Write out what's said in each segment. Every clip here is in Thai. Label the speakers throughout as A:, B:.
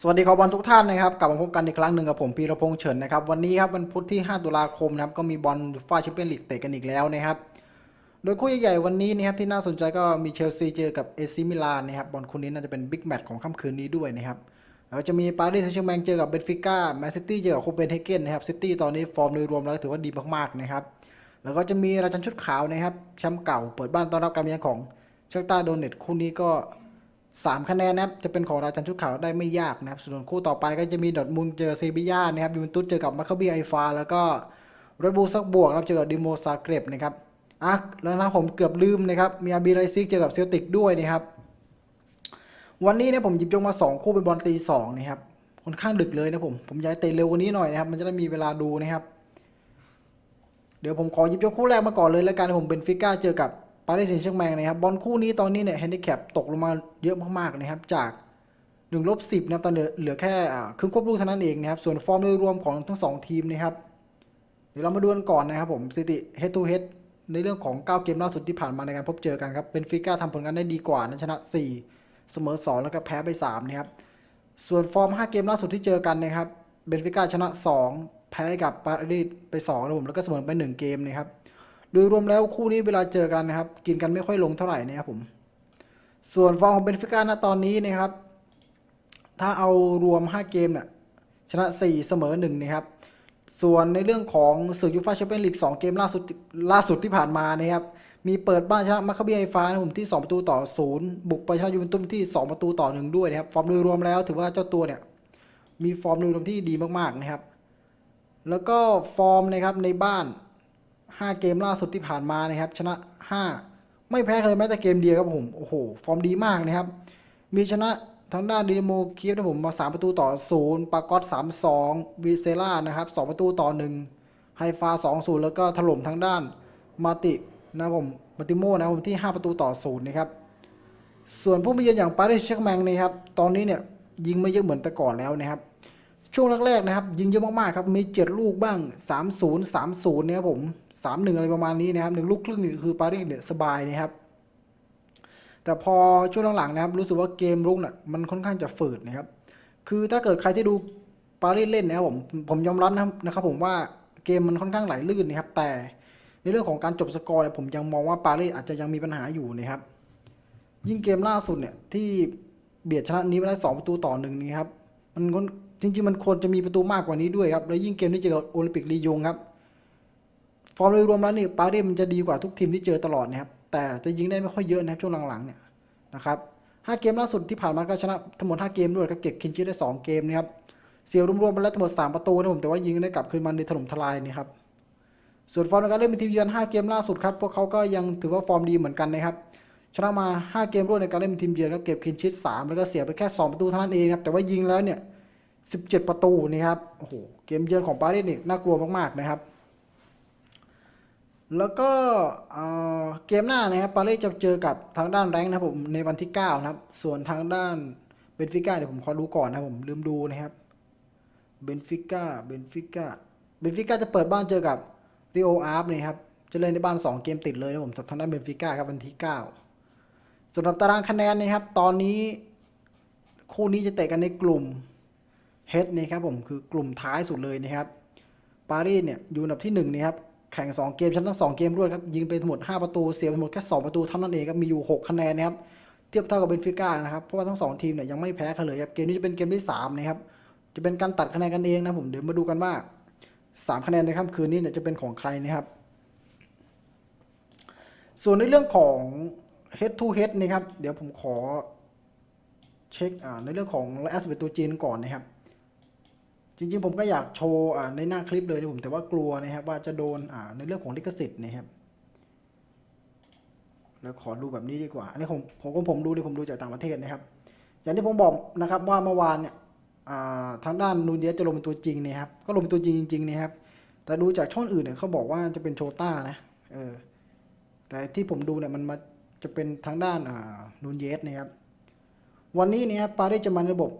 A: สวัสดีขอบอลทุกท่านนะครับกลับมาพบกันอีกครั้งหนึ่งกับผมพีรพงษ์เฉินนะครับวันนี้ครับวันพุธที่ 5 ตุลาคมนะครับก็มีบอลฟ้าแชมเปี้ยนลีกเตะกันอีกแล้วนะครับโดยคู่ใหญ่ๆวันนี้นะครับที่น่าสนใจก็มีเชลซีเจอกับเอซิมิลานนะครับบอลคู่นี้น่าจะเป็นบิ๊กแมตช์ของค่ำคืนนี้ด้วยนะครับแล้วก็จะมีปารีสแซงต์แชร์แมงเจอกับเบนฟิก้าแมนซิตี้เจอกับโคเปนเฮเกนนะครับซิตี้ตอนนี้ฟอร์มโดยรวมแล้วถือว่าดีมากๆนะครับแล้วก็จะมีราชันชุดขาวนะครับแชมป์เก่าเปิดบ้านต้อนรับการมาเยือนของเชคตาโดเนตคู่นี้ก็ สามคะแนนนะครับ จะเป็นของราชันชุดขาวได้ไม่ยากนะครับ ส่วนคู่ต่อไปก็จะมีดอทมุนเจอเซบีย่านะครับยูเวนตุสเจอกับมาคาบีไอฟาแล้วก็เรดบูซักบวกรับเจอกับดิโมซาเกรบนะครับอะแล้วนะผมเกือบลืมนะครับ มีอาบีไรซิกเจอกับเซลติกด้วยนะครับ วันนี้เนี่ยผมหยิบยกมา 2 คู่เป็นบอลตีสองนะครับค่อนข้างดึกเลยนะผม ผมอยากให้เตะเร็วกว่านี้หน่อยนะครับ มันจะได้มีเวลาดูนะครับ เดี๋ยวผมขอหยิบยกคู่แรกมาก่อนเลยแล้วกันผมเป็นฟิก้าเจอกับ ปารีสแซงต์แชร์แมงนะครับบอลคู่นี้ตอนนี้เนี่ยแฮนดิแคปตกลงมาเยอะมากๆนะครับจาก1ลบ10นะครับตอนเหลือเหลือแค่ครึ่งควบลูกเท่านั้นเองนะครับส่วนฟอร์มโดยรวมของทั้งสองทีมนะครับเดี๋ยวเรามาดูกันก่อนนะครับผมสถิติ head to head ในเรื่องของ 9 เกมล่าสุดที่ผ่านมาในการพบเจอกันครับเป็นฟิก้าทำผลงานได้ดีกว่านะชนะ 4 เสมอ 2 แล้วก็แพ้ไป3นะครับส่วนฟอร์ม 5 เกมล่าสุดที่เจอกันนะครับเบนฟิก้าชนะ 2 แพ้กับปารีสไป2นะผมแล้วก็เสมอไป 1 เกมนะครับ ดยรวมแล้วคู่นี้เวลาเจอกันนะครับ กินกันไม่ค่อยลงเท่าไหร่นะครับผม ส่วนฟอร์มของเบนฟิก้าณตอนนี้นะครับ ถ้าเอารวม 5 เกมเนี่ยชนะ 4 เสมอ 1 นะครับ ส่วนในเรื่องของศึกยูฟ่าแชมเปี้ยนลีก 2 เกมล่าสุดล่าสุดที่ผ่านมานะครับ มีเปิดบ้านชนะมาคาบีไอฟ้านะผมที่ 2 ประตูต่อ 0 บุกไปชนะยูเวนตุสที่ 2 ประตูต่อ 1 ด้วยนะครับ ฟอร์มโดยรวมแล้วถือว่าเจ้าตัวเนี่ยมีฟอร์มโดยรวมที่ดีมากๆนะครับ แล้วก็ฟอร์มนะครับในบ้าน 5 เกมล่าสุดที่ผ่านมานะครับ ชนะ 5 ไม่แพ้ใครเลยแม้แต่เกมเดียวครับผม โอ้โห ฟอร์มดีมากนะครับ มีชนะทางด้านดินโมเคียฟนะผมมา 3 ประตูต่อ 0 ปากอต3-2วิเซล่านะครับ 2 ประตูต่อ 1 ไฮฟา 2-0 แล้วก็ถล่มทางด้านมาตินะผมมาติโมนะผมที่ 5 ประตูต่อ 0 นะครับ ส่วนผู้มาเยือนอย่างปารีสแชร์แมงนะครับ ตอนนี้เนี่ยยิงไม่เยอะเหมือนแต่ก่อนแล้วนะครับช่วงแรกๆนะครับ ยิงเยอะมากๆครับ มี 7 ลูกบ้าง 3-0 3-0นะครับผม 3-1อะไรประมาณนี้นะครับหนึ่งลูกครึ่งนี่คือปารีสเนี่ยสบายนะครับ แต่พอช่วงหลังๆนะครับ รู้สึกว่าเกมรุกน่ะมันค่อนข้างจะฝืดนะครับ คือถ้าเกิดใครที่ดูปารีสเล่นนะครับผมผมยอมรับนะครับผมว่าเกมมันค่อนข้างไหลลื่นนะครับ แต่ในเรื่องของการจบสกอร์เนี่ยผมยังมองว่าปารีสอาจจะยังมีปัญหาอยู่นะครับ ยิ่งเกมล่าสุดเนี่ยที่เบียดชนะนี้ไปได้สองประตูต่อหนึ่งนี่ครับมันจริงๆมันควรจะมีประตูมากกว่านี้ด้วยครับ แล้วยิ่งเกมที่เจอกับโอลิมปิกลียงครับ ฟอร์มโดยรวมแล้วนี่ปารีสมันจะดีกว่าทุกทีมที่เจอตลอดนะครับ แต่จะยิงได้ไม่ค่อยเยอะนะครับช่วงหลังๆเนี่ยนะครับห้าเกมล่าสุดที่ผ่านมาก็ชนะทั้งหมด5เกมด้วยครับเก็บคินชิได้2เกมนะครับเสียรวมๆไปแล้วทั้งหมด3ประตูนะผมแต่ว่ายิงได้กลับคืนมาในถล่มทลายนี่ครับส่วนฟอร์มในการเล่นเป็นทีมเยือน5เกมล่าสุดครับพวกเขาก็ยังถือว่าฟอร์มดีเหมือนกันนะครับชนะมา 5 เกมรวดในการเล่นเป็นทีมเยือนครับเก็บคินชิด3แล้วก็เสียไปแค่ 2 ประตูเท่านั้นเองครับแต่ว่ายิงแล้วเนี่ย17 ประตูนี่ครับโอ้โหเกมเยือนของปารีสนี่น่ากลัวมากๆนะครับ แล้วก็เกมหน้านะครับปารีสจะเจอกับทางด้านแรงนะครับผมในวันที่ 9 นะครับ ส่วนทางด้านเบนฟิก้าเดี๋ยวผมขอดูก่อนนะผมลืมดูนะครับเบนฟิก้าเบนฟิก้าเบนฟิก้าจะเปิดบ้านเจอกับริโออาร์ฟนี่ครับจะเล่นในบ้าน 2 เกมติดเลยนะผมสำหรับทางด้านเบนฟิก้าครับวันที่ 9สำหรับตารางคะแนนนะครับ ตอนนี้คู่นี้จะเตะกันในกลุ่มเฮดนี่ครับผมคือกลุ่มท้ายสุดเลยนะครับปารีสเนี่ยอยู่อันดับที่1นี่ครับ แข่ง 2 เกมชนะทั้ง 2 เกมรวดครับ ยิงไปทั้งหมด 5 ประตู เสียไปหมดแค่ 2 ประตูเท่านั้นเองครับ มีอยู่ 6 คะแนนนะครับ เทียบเท่ากับเบนฟิก้านะครับ เพราะว่าทั้ง 2 ทีมเนี่ยยังไม่แพ้กันเลยครับ เกมนี้จะเป็นเกมที่ 3 นะครับ จะเป็นการตัดคะแนนกันเองนะผม เดี๋ยวมาดูกันว่า 3 คะแนนในค่ำคืนนี้เนี่ยจะเป็นของใครนะครับ ส่วนในเรื่องของ head to head นะครับ เดี๋ยวผมขอเช็คในเรื่องของแอสเปตัวจีนก่อนนะครับ จริงๆ ผมก็อยากโชว์ในหน้าคลิปเลยนะผมแต่ว่ากลัวนะครับ ว่าจะโดนในเรื่องของลิขสิทธิ์นะครับ แล้วขอดูแบบนี้ดีกว่า อันนี้ผมผมก็ผมดูดิผมดูจากต่างประเทศนะครับ อย่างที่ผมบอกนะครับว่าเมื่อวานเนี่ยทางด้านนูนเดียสจะลงเป็นตัวจริงนะครับ ก็ลงเป็นตัวจริงจริงๆนะครับ แต่ดูจากช่องอื่นเนี่ยเขาบอกว่าจะเป็นโชต้านะเออแต่ที่ผมดูเนี่ยมันมาจะเป็นทางด้านนูนเยสนะครับ วันนี้เนี่ยปารีสจะมาในระบบ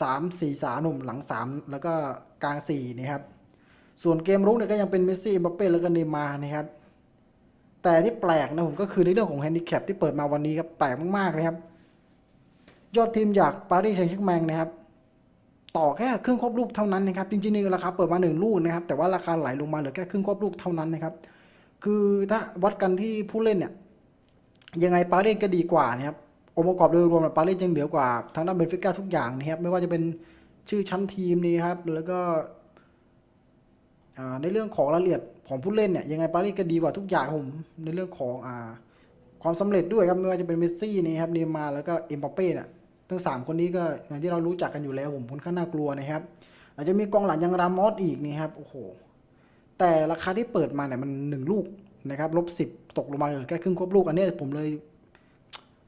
A: สามสี่สามหนุ่มหลังสามแล้วก็กลางสี่นะครับส่วนเกมรุกเนี่ยก็ยังเป็นเมสซี่เอ็มบัปเป้แล้วก็เนมานะครับ แต่ที่แปลกนะผมก็คือในเรื่องของแฮนดิแคปที่เปิดมาวันนี้ครับแปลกมากๆเลยครับ ยอดทีมจากปารีสแซงต์แชร์แมงนะครับ ต่อแค่ครึ่งครอบลูกเท่านั้นนะครับ จริงๆนี่ราคาเปิดมาหนึ่งลูกนะครับ แต่ว่าราคาไหลลงมาเหลือแค่ครึ่งครอบลูกเท่านั้นนะครับ คือถ้าวัดกันที่ผู้เล่นเนี่ยยังไงปารีสก็ดีกว่านะครับ องค์ประกอบโดยรวมปารีสยังเหนือกว่าทางด้านเบนฟิก้าทุกอย่างนะครับไม่ว่าจะเป็นชื่อชั้นทีมนี่ครับแล้วก็ในเรื่องของรายละเอียดของผู้เล่นเนี่ยยังไงปารีสก็ดีกว่าทุกอย่างผมในเรื่องของอความสำเร็จด้วยครับไม่ว่าจะเป็นเมสซี่นี่ครับเนย์มาร์แล้วก็เอ็มบัปเป้เนี่ยทั้งสามคนนี้ก็อย่างที่เรารู้จักกันอยู่แล้วผมค่อนข้างน่ากลัวนะครับอาจจะมีกองหลังยังรามอสอีกนี่ครับโอ้โหแต่ราคาที่เปิดมาเนี่ยมันหนึ่งลูกนะครับลบสิบตกลงมาเหลือแค่ครึ่งครบลูกอันนี้ผมเลย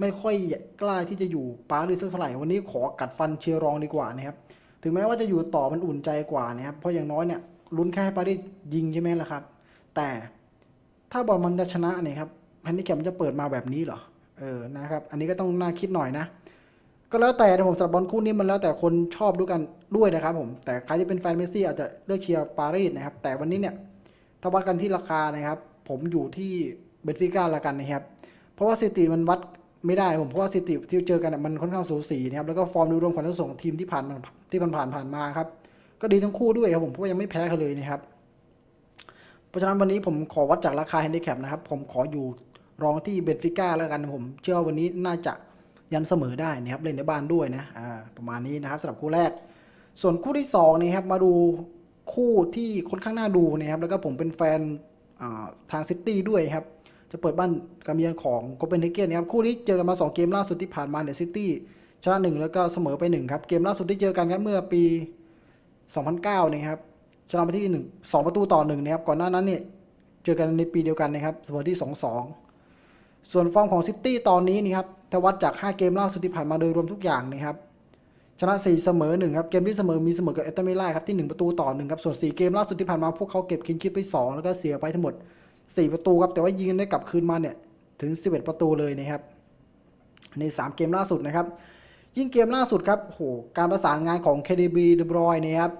A: ไม่ค่อยกล้าที่จะอยู่ปารีสสักเท่าไหร่วันนี้ขอกัดฟันเชียร์รองดีกว่านะครับถึงแม้ว่าจะอยู่ต่อมันอุ่นใจกว่านะครับเพราะอย่างน้อยเนี่ยลุ้นแค่ให้ปารีสยิงใช่ไหมล่ะครับ แต่ถ้าบอลมันจะชนะเนี่ยครับแฮนดิแคมันจะเปิดมาแบบนี้เหรอเออนะครับอันนี้ก็ต้องน่าคิดหน่อยนะ ก็แล้วแต่นะผมสำหรับบอลคู่นี้มันแล้วแต่คนชอบด้วยกันด้วยนะครับผมแต่ใครที่เป็นแฟนเมสซี่อาจจะเลือกเชียร์ปารีสนะครับแต่วันนี้เนี่ยถ้าวัดกันที่ราคานะครับ ผมอยู่ที่เบนฟิก้าละกันนะครับ เพราะว่าสถิติมันวัด ไม่ได้ผมเพราะว่าสถิติที่เจอกันเนี่ยมันค่อนข้างสูสีนะครับแล้วก็ฟอร์มดยรวมของทั้งสองทีมที่ผ่านมาที่ผ่านผ่านานมาครับก็ดีทั้งคู่ด้วยครับผมเพราะว่ายังไม่แพ้กันเลยนะครับเพราะฉะนั้นวันนี้ผมขอวัดจากราคาแฮนดิแคปนะครับผมขออยู่รองที่เบนฟิก้าแล้วกันผมเชื่อว่าวันนี้น่าจะยันเสมอได้นะครับเล่นในบ้านด้วยนะอ่าประมาณนี้นะครับสำหรับคู่แรก ส่วนคู่ที่สองนี่ครับมาดูคู่ที่ค่อนข้างน่าดูนะครับแล้วก็ผมเป็นแฟนทางซิตี้ด้วยครับ จะเปิดบ้านการเยือนของโคเปนเฮเกนนะครับคู่นี้เจอกันมา 2 เกมล่าสุดที่ผ่านมาเนี่ยซิตี้ชนะ 1 แล้วก็เสมอไป 1 ครับ เกมล่าสุดที่เจอกันครับเมื่อปี 2009นะครับชนะไปที่1 2 ประตูต่อ1นะครับก่อนหน้านั้นเนี่ยเจอกันในปีเดียวกันนะครับเสมอที่ 2-2 ส่วนฟอร์มของซิตี้ตอนนี้นี่ครับถ้าวัดจาก 5 เกมล่าสุดที่ผ่านมาโดยรวมทุกอย่างนะครับชนะ 4 เสมอ 1 ครับ เกมที่เสมอมีเสมอกับเอตเตอร์มิล่าครับที่ 1 ประตูต่อ 1 ครับ ส่วน 4 เกมล่าสุดที่ผ่านมาพวกเขาเก็บคินคิดไป 2 แล้วก็เสียไปทั้งหมด 4 ประตูครับ แต่ว่ายิงได้กลับคืนมาเนี่ยถึง 11 ประตูเลยนะครับ ใน 3 เกมล่าสุดนะครับ ยิ่งเกมล่าสุดครับโหการประสานงานของ KDB เดบรอยนะครับ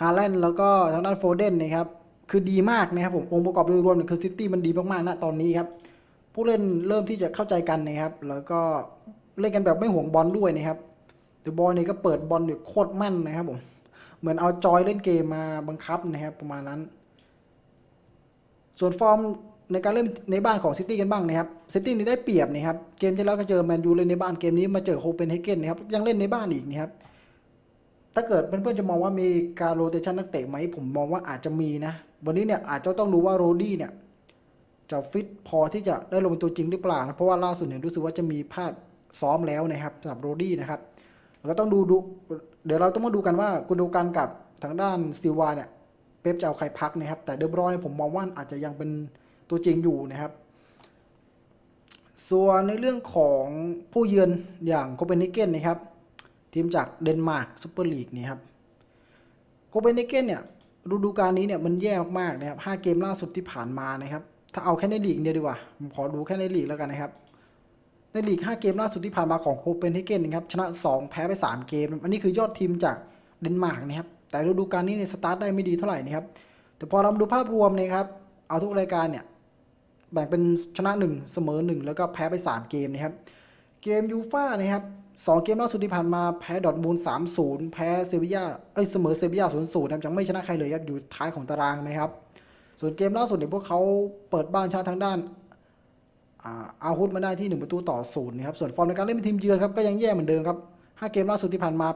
A: ฮาแลนด์แล้วก็ทางด้านโฟเดนนะครับคือดีมากนะครับผมองค์ประกอบโดยรวมเนี่ยคือซิตี้มันดีมากๆนะตอนนี้ครับผู้เล่นเริ่มที่จะเข้าใจกันนะครับ แล้วก็เล่นกันแบบไม่ห่วงบอลด้วยนะครับเดอะบอยนี่ก็เปิดบอลอยู่โคตรแม่นนะครับผมเหมือนเอาจอยเล่นเกมมาบังคับนะครับประมาณนั้น ส่วนฟอร์มในการเล่นในบ้านของซิตี้กันบ้างนะครับซิตี้นี่ได้เปรียบนะครับเกมที่แล้วก็เจอแมนยูเล่นในบ้านเกมนี้มาเจอโคเปนเฮเกนนะครับยังเล่นในบ้านอีกนะครับถ้าเกิดเพื่อนๆจะมองว่ามีการโรเตชันนักเตะไหมผมมองว่าอาจจะมีนะ วันนี้เนี่ยอาจจะต้องดูว่าโรดี้เนี่ยจะฟิตพอที่จะได้ลงเป็นตัวจริงหรือเปล่านะเพราะว่าล่าสุดเนี่ยรู้สึกว่าจะมีพลาดซ้อมแล้วนะครับสำหรับโรดี้นะครับก็ต้องดูดู เดี๋ยวเราต้องมาดูกันว่ากุนดูกันกับทางด้านซิลวาเนี่ย ป๊ปจะเอาใครพักนะครับ แต่เดบรอยผมมองว่าอาจจะยังเป็นตัวจริงอยู่นะครับ ส่วนในเรื่องของผู้เยือนอย่างโคเปนเฮเกนนะครับ ทีมจากเดนมาร์กซูเปอร์ลีกนี่ครับโคเปนเฮเกนเนี่ยฤดูกาลนี้เนี่ยมันแย่มากๆนะครับห้าเกมล่าสุดที่ผ่านมานะครับ ถ้าเอาแค่ในลีกเดียวดีกว่าผมขอดูแค่ในลีกแล้วกันนะครับ ในลีก 5 เกมล่าสุดที่ผ่านมาของโคเปนเฮเกนนะครับชนะ 2 แพ้ไป 3 เกม อันนี้คือยอดทีมจากเดนมาร์กนะครับ แต่ฤดูกาลนี้เนี่ยสตาร์ทได้ไม่ดีเท่าไหร่นะครับ แต่พอเราดูภาพรวมนะครับ เอาทุกรายการเนี่ยแบ่งเป็นชนะ 1 เสมอ 1 แล้วก็แพ้ไป 3 เกมนะครับ เกมยูฟ่านะครับสองเกมล่าสุดที่ผ่านมาแพ้ดอร์ทมูล3-0แพ้เซบียาเอ้ยเสมอเซบียา0-0นะครับยังไม่ชนะใครเลยครับอยู่ท้ายของตารางนะครับ ส่วนเกมล่าสุดเนี่ยพวกเขาเปิดบ้านชนะทางด้านอาฮุดมาได้ที่ 1 ประตูต่อศูนย์นะครับส่วนฟอร์มในการเล่นเป็นทีมเยือนครับก็ยังแย่เหมือนเดิมครับ5เกมล่าสุดที่ผ่านมา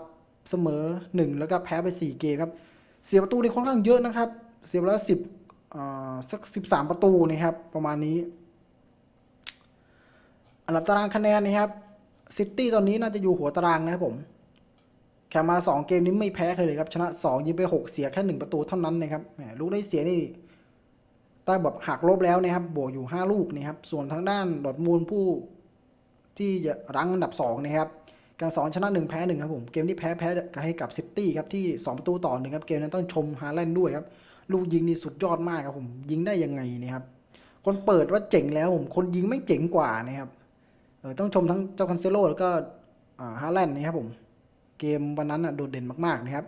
A: เสมอ 1 แล้วก็แพ้ไป 4 เกมครับ เสียประตูนี่ค่อนข้างเยอะนะครับ เสียไปแล้ว10อ่าสัก13ประตูนะครับ ประมาณนี้ อันดับตารางคะแนนนะครับซิตี้ตอนนี้น่าจะอยู่หัวตารางนะครับผมแข่งมา 2 เกมนี้ไม่แพ้ใครเลยครับ ชนะ 2 ยิงไป 6 เสียแค่ 1 ประตูเท่านั้นนะครับแหมลูกได้เสียนี่ได้แบบหักลบแล้วนะครับ บวกอยู่ 5 ลูกนะครับ ส่วนทางด้านดอร์ทมูลผู้ที่จะรั้งอันดับ 2 นะครับ การสองชนะ1แพ้1ครับผม เกมที่แพ้แพ้ให้กับซิตี้ครับที่ 2 ประตูต่อหนึ่งครับ เกมนั้นต้องชมฮาแลนด์ด้วยครับ ลูกยิงนี่สุดยอดมากครับผม ยิงได้ยังไงเนะครับ คนเปิดว่าเจ๋งแล้วผม คนยิงไม่เจ๋งกว่านะครับเออต้องชมทั้งเจ้าคันเซโลแล้วก็ฮาแลนด์นะครับผม เกมวันนั้นอะโดดเด่นมากๆนะครับ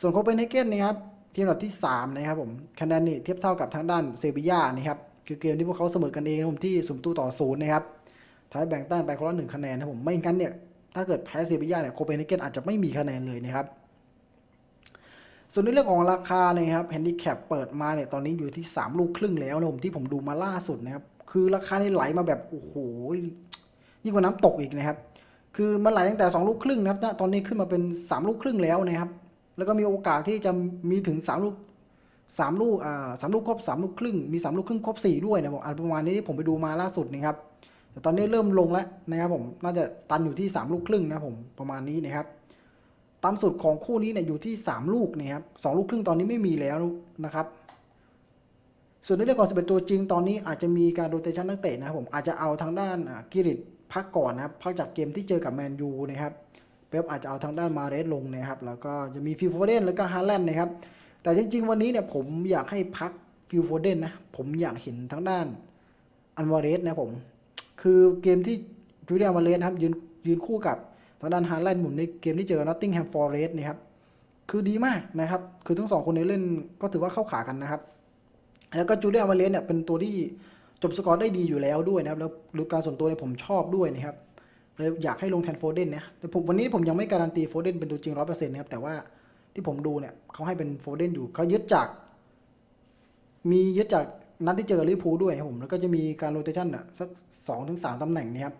A: ส่วนโคเปนเฮเกนนะครับทีมอันดับที่ 3 นะครับผมคะแนนนี่เทียบเท่ากับทางด้านเซบีย่านะครับคือเกมที่พวกเขาเสมอกันเองนะครับผมที่สุมตู้ต่อศูนย์นะครับท้ายแบ่งแต้มไปคนละหนึ่งคะแนนนะครับผมไม่งั้นเนี่ย ถ้าเกิดแพ้เซบียาเนี่ยโคเปนเฮเกนอาจจะไม่มีคะแนนเลยนะครับ ส่วนในเรื่องของราคาเนี่ยครับแฮนดิแคปเปิดมาเนี่ยตอนนี้อยู่ที่ 3 ลูกครึ่งแล้วนะผมที่ผมดูมาล่าสุดนะครับ คือราคานี่ไหลมาแบบ โอ้โห ยิ่งกว่าน้ำตกอีกนะครับ คือมันไหลตั้งแต่ 2 ลูกครึ่งนะครับ ตอนนี้ขึ้นมาเป็น 3 ลูกครึ่งแล้วนะครับ แล้วก็มีโอกาสที่จะมีถึง 3 ลูก 3 ลูกอ่าสามลูกครบ3 ลูกครึ่ง มี 3 ลูกครึ่งครบ4ด้วยนะผมอันประมาณนี้ที่ผมไปดูมาล่าสุดนะครับ แต่ตอนนี้เริ่มลงแล้วนะครับผมน่าจะตันอยู่ที่ 3 ลูกครึ่งนะผมประมาณนี้นะครับต่ำสุดของคู่นี้เนี่ยอยู่ที่ 3 ลูกนะครับสองลูกครึ่งตอนนี้ไม่มีแล้วนะครับ ส่วนในเรื่องของ11ตัวจริงตอนนี้อาจจะมีการโรเตชันนักเตะนะครับผมอาจจะเอาทางด้านกิริตพักก่อนนะครับพักจากเกมที่เจอกับแมนยูนะครับเป๊ปอาจจะเอาทางด้านมาเรสลงนะครับแล้วก็จะมีฟิลโฟเดนแล้วก็ฮาแลนด์นะครับแต่จริง ๆ วันนี้เนี่ยผมอยากให้พักฟิลโฟเดนนะผมอยากเห็นทางด้านอันวาเรสนะผม คือเกมที่จูเลียมาเลสนะครับยืนยืนคู่กับทางด้านฮาแลนด์ผมในเกมที่เจอนอตติงแฮมฟอร์เรสนะครับคือดีมากนะครับ คือทั้งสองคนนี้เล่นก็ถือว่าเข้าขากันนะครับ แล้วก็จูเลียมาเลสเนี่ยเป็นตัวที่จบสกอร์ได้ดีอยู่แล้วด้วยนะครับ แล้วหรือการส่วนตัวเนี่ยผมชอบด้วยนะครับเลยอยากให้ลงแทนโฟเดนนะแต่ผมวันนี้ผมยังไม่การันตีโฟเดนเป็นตัวจริงร้อยเปอร์เซ็นต์นะครับแต่ว่าที่ผมดูเนี่ยเขาให้เป็นโฟเดนอยู่เขายึดจาก มียึดจาก นัดที่เจอลิเวอร์พูด้วยครับผมแล้วก็จะมีการโรเตชันอะสักสองถึงสามตำแหน่งนะครับ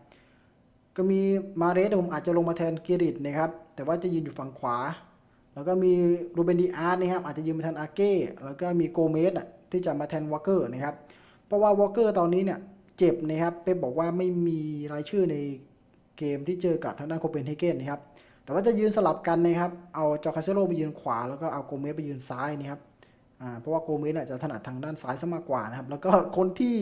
A: ก็มีมาเรสผมอาจจะลงมาแทนเกริตนะครับแต่ว่าจะยืนอยู่ฝั่งขวา แล้วก็มีรูเบนดีอาร์ตนะครับอาจจะยืนมาแทนอาเก้แล้วก็มีโกเมสอะที่จะมาแทนวอลเกอร์นะครับเพราะว่าวอลเกอร์ตอนนี้เนี่ยเจ็บนะครับเป๊ปบอกว่าไม่มีรายชื่อในเกมที่เจอกับทางด้านโคเปนเฮเกนนะครับแต่ว่าจะยืนสลับกันนะครับเอาจอคาเซโลไปยืนขวา แล้วก็เอาโกเมสไปยืนซ้ายนะครับ เพราะว่าโกเมสเนี่ยจะถนัดทางด้านซ้ายซะมากกว่านะครับ แล้วก็คนที่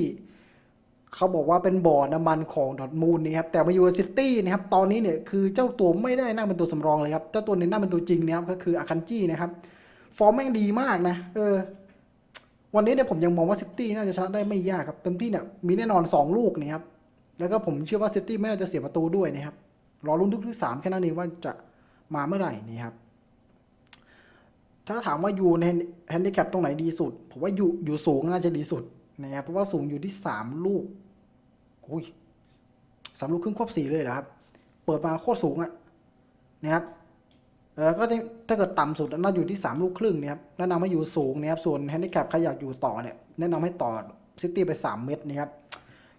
A: เขาบอกว่าเป็นบ่อน้ำมันของดอทมูลนะครับ แต่มาอยู่ซิตี้นะครับ ตอนนี้เนี่ยคือเจ้าตัวไม่ได้นั่งเป็นตัวสำรองเลยครับ เจ้าตัวนี้นั่งเป็นตัวจริงนะครับ ก็คืออาคันจี้นะครับ ฟอร์มแม่งดีมากนะ เออ วันนี้เนี่ยผมยังมองว่าซิตี้น่าจะชนะได้ไม่ยากครับ เต็มที่เนี่ยมีแน่นอน 2 ลูกนะครับ แล้วก็ผมเชื่อว่าซิตี้ไม่น่าจะเสียประตูด้วยนะครับ รอลุ้นทุกที่สามแค่นั้นเองว่าจะมาเมื่อไหร่นี่ครับ ถ้าถามว่าอยู่ในแฮนดิแคปตรงไหนดีสุด ผมว่าอยู่อยู่สูงน่าจะดีสุดนะครับเพราะว่าสูงอยู่ที่สามลูกอุ้ยสามลูกครึ่งควบสี่เลยเหรอครับ เปิดมาโคตรสูงอะนะครับเออก็ถ้าเกิดต่ำสุดน่าอยู่ที่สามลูกครึ่งนะครับแนะนำให้อยู่สูงนะครับส่วนแฮนดิแคปใครอยากอยู่ต่อเนี่ยแนะนำให้ต่อซิตี้ไปสามเม็ดนะครับ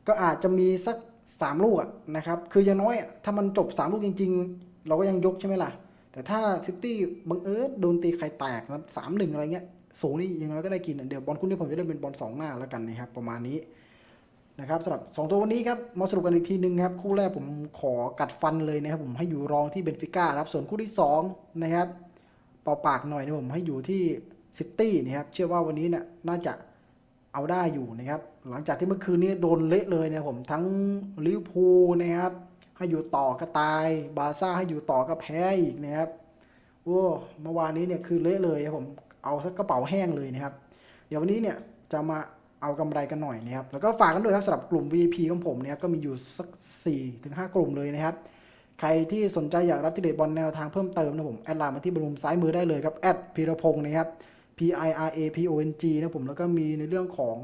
A: ก็อาจจะมีสักสามลูกนะครับ คืออย่างน้อยถ้ามันจบสามลูกจริง ๆ เราก็ยังยกใช่ไหมล่ะ แต่ถ้าซิตี้บังเอิญโดนตีใครแตกนะสามหนึ่งอะไรเงี้ยสูงนี่ยังไงก็ได้กินเดี๋ยวบอลคู่นี้ผมจะเล่นเป็นบอลสองหน้าแล้วกันนะครับประมาณนี้นะครับสำหรับสองตัววันนี้ครับมาสรุปกันอีกทีหนึ่งครับคู่แรกผมขอกัดฟันเลยนะครับผมให้อยู่รองที่เบนฟิก้าครับส่วนคู่ที่สองนะครับเป่าปากหน่อยนะผมให้อยู่ที่ซิตี้นะครับเชื่อว่าวันนี้เนี่ยน่าจะเอาได้อยู่นะครับหลังจากที่เมื่อคืนนี้โดนเละเลยนะครับผมทั้งลิเวอร์พูลนะครับ ให้อยู่ต่อก็ตาย บาซ่าให้อยู่ต่อก็แพ้อีกนะครับโอ้เมื่อวานนี้เนี่ยคือเละเลยครับผมเอาสักกระเป๋าแห้งเลยนะครับ เดี๋ยววันนี้เนี่ยจะมาเอากำไรกันหน่อยนะครับ แล้วก็ฝากกันด้วยครับสำหรับกลุ่ม VIP ของผมเนี่ยก็มีอยู่สัก4ถึง5กลุ่มเลยนะครับ ใครที่สนใจอยากรับที่เด็ดบอลแนวทางเพิ่มเติมนะผม แอดไลน์มาที่บนมุมซ้ายมือได้เลยครับแอดพีรพงศ์นะครับ P I R A P O N G นะผมแล้วก็มีในเรื่องของ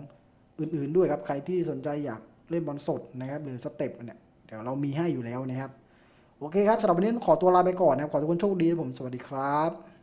A: อื่นๆด้วยครับ ใครที่สนใจอยากเล่นบอลสดนะครับหรือสเต็ปเนี่ย เดี๋ยวเรามีให้อยู่แล้วนะครับ โอเคครับสำหรับวันนี้ขอตัวลาไปก่อนนะครับ ขอทุกคนโชคดีผมสวัสดีครับ